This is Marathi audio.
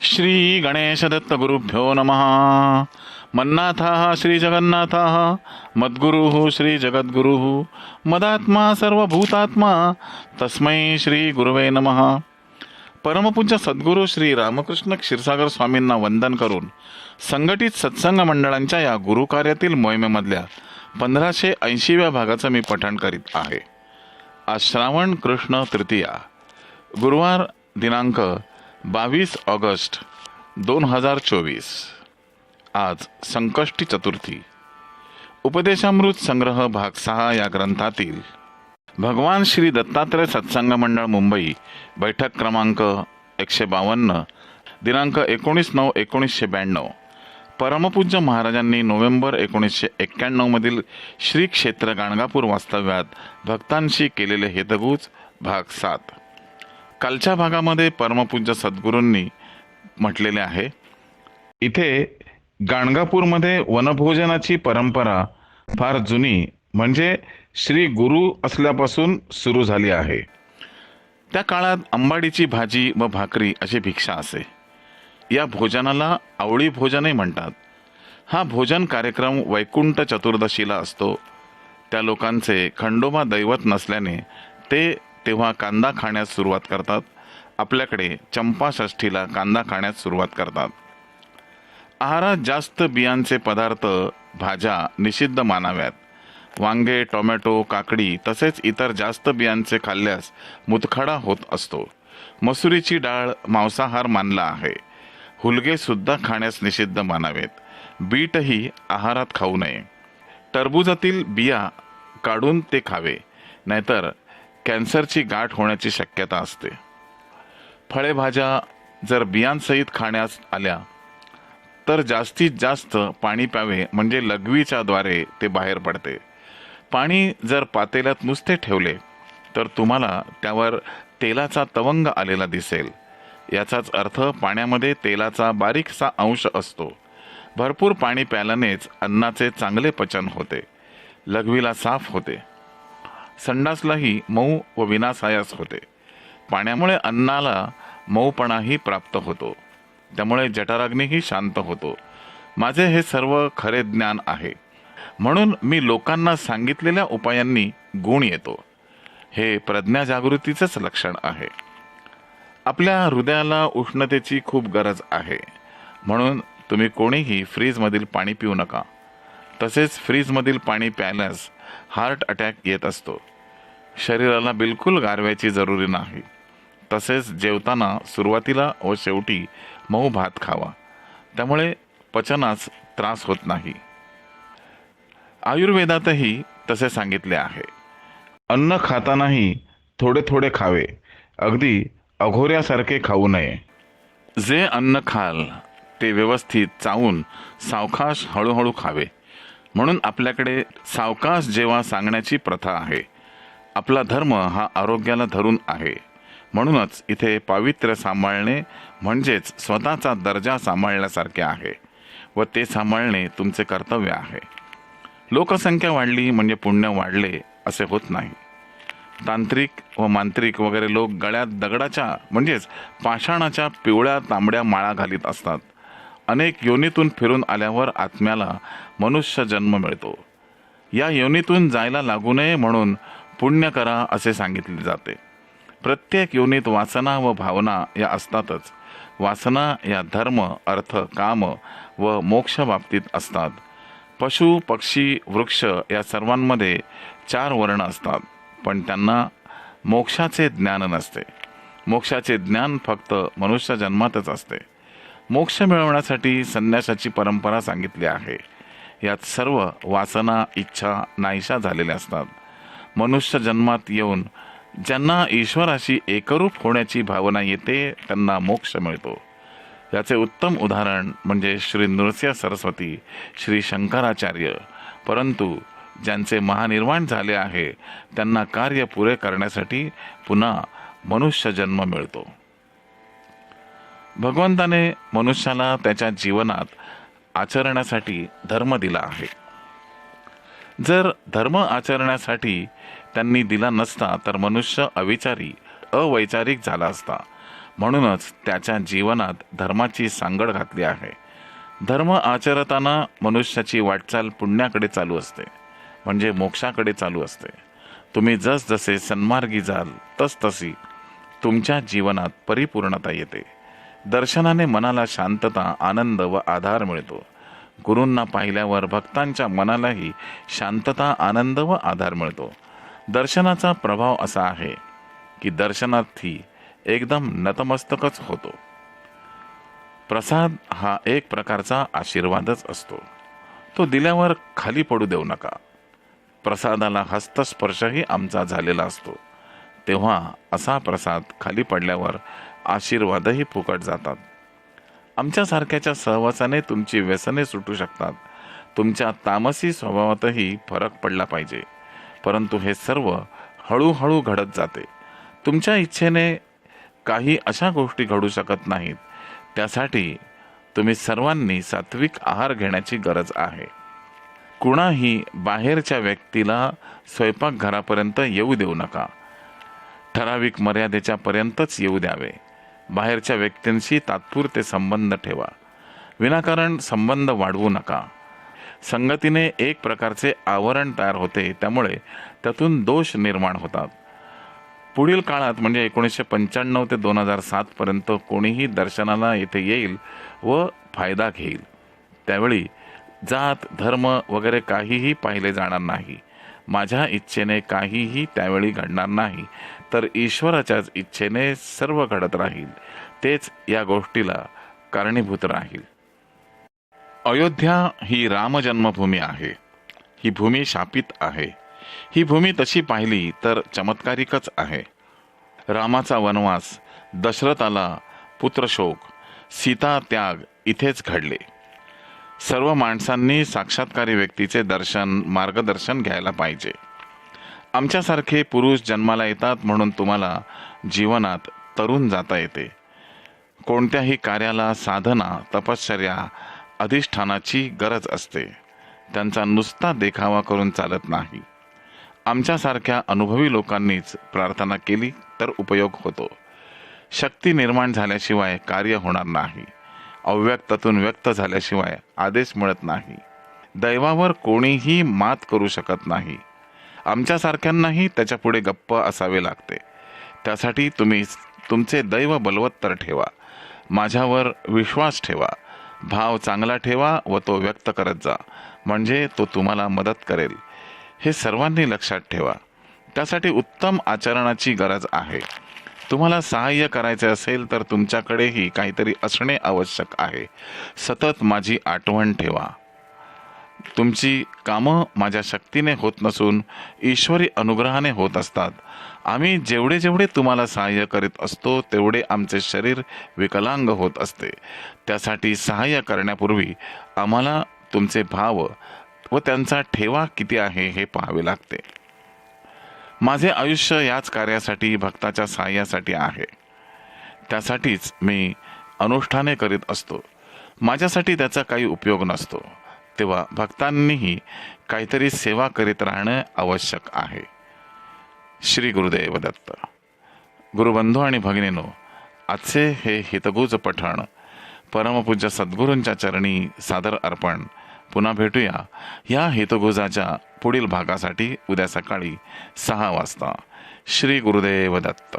श्री गणेशदत्तगुरुभ्यो नमः। मन्नाथः श्रीजगन्नाथः मद्गुरुः श्रीजगद्गुरुः मदात्मा सर्वभूतात्मा तस्मै श्रीगुरुवे नमः। परमपूज्य सद्गुरू श्री रामकृष्ण क्षीरसागर स्वामींना वंदन करून संघटित सत्संग मंडळांच्या या गुरुकार्यातील मोहिमेमधल्या पंधराशे ऐंशीव्या भागाचं मी पठण करीत आहे. आज श्रावण कृष्ण तृतीया. गुरुवार दिनांक बावीस ऑगस्ट दोन हजार चोवीस. आज संकष्टी चतुर्थी. उपदेशामृत संग्रह भाग सहा या ग्रंथातील भगवान श्री दत्तात्रय सत्संग मंडळ मुंबई बैठक क्रमांक एकशे बावन्न दिनांक एकोणीस नऊ एकोणीसशे ब्याण्णव. परमपूज्य महाराजांनी नोव्हेंबर एकोणीसशे एक्क्याण्णवमधील श्री क्षेत्र गाणगापूर वास्तव्यात भक्तांशी केलेले हेतगूज भाग सात. कालच्या भागामध्ये परमपूज्य सद्गुरूंनी म्हटलेले आहे. इथे गाणगापूरमध्ये वनभोजनाची परंपरा फार जुनी म्हणजे श्री गुरु असल्यापासून सुरू झाली आहे. त्या काळात अंबाडीची भाजी व भाकरी अशी भिक्षा असे. या भोजनाला आवळी भोजनही म्हणतात. हा भोजन कार्यक्रम वैकुंठ चतुर्दशीला असतो. त्या लोकांचे खंडोबा दैवत नसल्याने ते तेव्हा कांदा खाण्यास सुरुवात करतात. आपल्याकडे चंपा षष्ठीला कांदा खाण्यास सुरुवात करतात. आहारात जास्त बियांचे पदार्थ भाज्या निषिद्ध मानाव्यात. वांगे टोमॅटो काकडी तसेच इतर जास्त बियांचे खाल्ल्यास मुतखडा होत असतो. मसुरीची डाळ मांसाहार मानला आहे. हुलगेसुद्धा खाण्यास निषिद्ध मानावेत. बीटही आहारात खाऊ नये. टरबुजातील बिया काढून ते खावे. नाहीतर कॅन्सरची गाठ होण्याची शक्यता असते. फळे भाज्या जर बियांसहित खाण्यास आल्या तर जास्तीत जास्त पाणी प्यावे म्हणजे लघवीच्या द्वारे ते बाहेर पडते. पाणी जर पातेल्यात नुसते ठेवले तर तुम्हाला त्यावर तेलाचा तवंग आलेला दिसेल. याचाच अर्थ पाण्यामध्ये तेलाचा बारीकसा अंश असतो. भरपूर पाणी प्याल्यानेच अन्नाचे चांगले पचन होते. लघवीला साफ होते. संडासलाही मऊ व विनासायास होते. पाण्यामुळे अन्नाला मऊपणाही प्राप्त होतो. त्यामुळे जठराग्नीही शांत होतो. माझे हे सर्व खरे ज्ञान आहे. म्हणून मी लोकांना सांगितलेल्या उपायांनी गुण येतो. हे प्रज्ञाजागृतीचंच लक्षण आहे. आपल्या हृदयाला उष्णतेची खूप गरज आहे. म्हणून तुम्ही कोणीही फ्रीजमधील पाणी पिऊ नका. तसेच फ्रीजमधील पाणी प्यायल्यास हार्ट अटॅक येत असतो. शरीराला बिलकुल गारव्याची जरुरी नाही. तसेच जेवताना सुरुवातीला व शेवटी मऊ भात खावा. त्यामुळे पचनास त्रास होत नाही. आयुर्वेदातही तसे सांगितले आहे. अन्न खातानाही थोडे थोडे खावे. अगदी अघोऱ्यासारखे खाऊ नये. जे अन्न खाल ते व्यवस्थित चावून सावकाश हळूहळू खावे. म्हणून आपल्याकडे सावकाश जेव्हा सांगण्याची प्रथा आहे आपला धर्म हा आरोग्याला धरून आहे. म्हणूनच इथे पावित्र्य सांभाळणे म्हणजेच स्वतःचा दर्जा सांभाळण्यासारखे आहे व ते सांभाळणे तुमचे कर्तव्य आहे. लोकसंख्या वाढली म्हणजे पुण्य वाढले असे होत नाही. तांत्रिक व मांत्रिक वगैरे लोक गळ्यात दगडाच्या म्हणजेच पाषाणाच्या पिवळ्या तांबड्या माळा घालीत असतात. अनेक योनीतून फिरून आल्यावर आत्म्याला मनुष्य जन्म मिळतो. या योनीतून जायला लागू नये म्हणून पुण्य करा असे सांगितले जाते. प्रत्येक योनीत वासना व भावना या असतातच. वासना या धर्म अर्थ काम व मोक्ष बाबतीत असतात. पशु पक्षी वृक्ष या सर्वांमध्ये चार वर्ण असतात पण त्यांना मोक्षाचे ज्ञान नसते. मोक्षाचे ज्ञान फक्त मनुष्य जन्मातच असते. मोक्ष मिळवण्यासाठी संन्यासाची परंपरा सांगितली आहे. यात सर्व वासना इच्छा नाहीशा झालेल्या असतात. मनुष्य जन्मात येऊन ज्यांना ईश्वराशी एकरूप होण्याची भावना येते त्यांना मोक्ष मिळतो. याचे उत्तम उदाहरण म्हणजे श्री नृसिंह सरस्वती श्री शंकराचार्य. परंतु ज्यांचे महानिर्वाण झाले आहे त्यांना कार्य पुरे करण्यासाठी पुन्हा मनुष्य जन्म मिळतो. भगवंताने मनुष्याला त्याच्या जीवनात आचरण्यासाठी धर्म दिला आहे. जर धर्म आचरण्यासाठी त्यांनी दिला नसता तर मनुष्य अविचारी अवैचारिक झाला असता. म्हणूनच त्याच्या जीवनात धर्माची सांगड घातली आहे. धर्म आचरताना मनुष्याची वाटचाल पुण्याकडे चालू असते म्हणजे मोक्षाकडे चालू असते. तुम्ही जसजसे सन्मार्गी जाल तसतशी तुमच्या जीवनात परिपूर्णता येते. दर्शनाने मनाला शांतता आनंद व आधार मिळतो. गुरूंना पाहिल्यावर भक्तांच्या मनालाही शांतता आनंद व आधार मिळतो. दर्शनाचा प्रभाव असा आहे की दर्शनार्थी एकदम नतमस्तकच होतो. प्रसाद हा एक प्रकारचा आशीर्वादच असतो. तो दिल्यावर खाली पडू देऊ नका. प्रसादाला हस्तस्पर्शही आमचा झालेला असतो. तेव्हा असा प्रसाद खाली पडल्यावर आशीर्वादही फुकट जातात. आमच्यासारख्याच्या सहवासाने तुमची व्यसने सुटू शकतात. तुमच्या तामसी स्वभावातही फरक पडला पाहिजे. परंतु हे सर्व हळूहळू घडत जाते. तुमच्या इच्छेने काही अशा गोष्टी घडू शकत नाहीत. त्यासाठी तुम्ही सर्वांनी सात्विक आहार घेण्याची गरज आहे. कुणाही बाहेरच्या व्यक्तीला स्वयंपाकघरापर्यंत येऊ देऊ नका. ठराविक मर्यादेच्या पर्यंतच येऊ द्यावे. बाहेरच्या व्यक्तींशी तात्पुरते संबंध ठेवा. विनाकारण संबंध वाढवू नका. संगतीने एक प्रकारचे आवरण तयार होते त्यामुळे त्यातून दोष निर्माण होतात. पुढील काळात म्हणजे एकोणीसशे पंच्याण्णव ते दोन हजार सातपर्यंत कोणीही दर्शनाला येथे येईल व फायदा घेईल. त्यावेळी जात धर्म वगैरे काहीही पाहिले जाणार नाही. माझ्या इच्छेने काहीही त्यावेळी घडणार नाही. तर ईश्वराच्याच इच्छेने सर्व घडत राहील. तेच या गोष्टीला कारणीभूत राहील. अयोध्या ही रामजन्मभूमी आहे. ही भूमी शापित आहे. ही भूमी तशी पाहिली तर चमत्कारिकच आहे. रामाचा वनवास दशरथाला पुत्रशोक सीता त्याग इथेच घडले. सर्व माणसांनी साक्षात्कारी व्यक्तीचे दर्शन मार्गदर्शन घ्यायला पाहिजे. आमच्यासारखे पुरुष जन्माला येतात म्हणून तुम्हाला जीवनात तरुण जाता येते. कोणत्याही कार्याला साधना तपश्चर्या अधिष्ठानाची गरज असते. त्यांचा नुसता देखावा करून चालत नाही. आमच्यासारख्या अनुभवी लोकांनीच प्रार्थना केली तर उपयोग होतो. शक्ती निर्माण झाल्याशिवाय कार्य होणार नाही. अव्यक्तातून व्यक्त झाल्याशिवाय आदेश मिळत नाही. दैवावर कोणीही मात करू शकत नाही. आमच्यासारख्यांनाही त्याच्यापुढे गप्प असावे लागते. त्यासाठी तुम्ही तुमचे दैव बलवत्तर ठेवा. माझ्यावर विश्वास ठेवा. भाव चांगला ठेवा व तो व्यक्त करत जा. म्हणजे तो तुम्हाला मदत करेल. हे सर्वांनी लक्षात ठेवा. त्यासाठी उत्तम आचरणाची गरज आहे. तुम्हाला सहाय्य करायचे असेल तर तुमच्याकडेही काहीतरी असणे आवश्यक आहे. सतत माझी आठवण ठेवा. तुमची कामं माझ्या शक्तीने होत नसून ईश्वरी अनुग्रहाने होत असतात. आम्ही जेवढे जेवढे तुम्हाला सहाय्य करीत असतो तेवढे आमचे शरीर विकलांग होत असते. त्यासाठी सहाय्य करण्यापूर्वी आम्हाला तुमचे भाव व त्यांचा ठेवा किती आहे हे पाहावे लागते. माझे आयुष्य याच कार्यासाठी भक्ताच्या सहाय्यासाठी आहे. त्यासाठीच मी अनुष्ठाने करीत असतो. माझ्यासाठी त्याचा काही उपयोग नसतो. तेव्हा भक्तांनीही काहीतरी सेवा करीत राहणं आवश्यक आहे. श्री गुरुदेव दत्त गुरुबंधू आणि भगिनीनो आजचे हे हितगुज पठण परमपूज्य सद्गुरूंच्या चरणी सादर अर्पण पुन्हा भेटूया या हितगुजाच्या पुढील भागासाठी उद्या सकाळी सहा वाजता. श्री गुरुदेव दत्त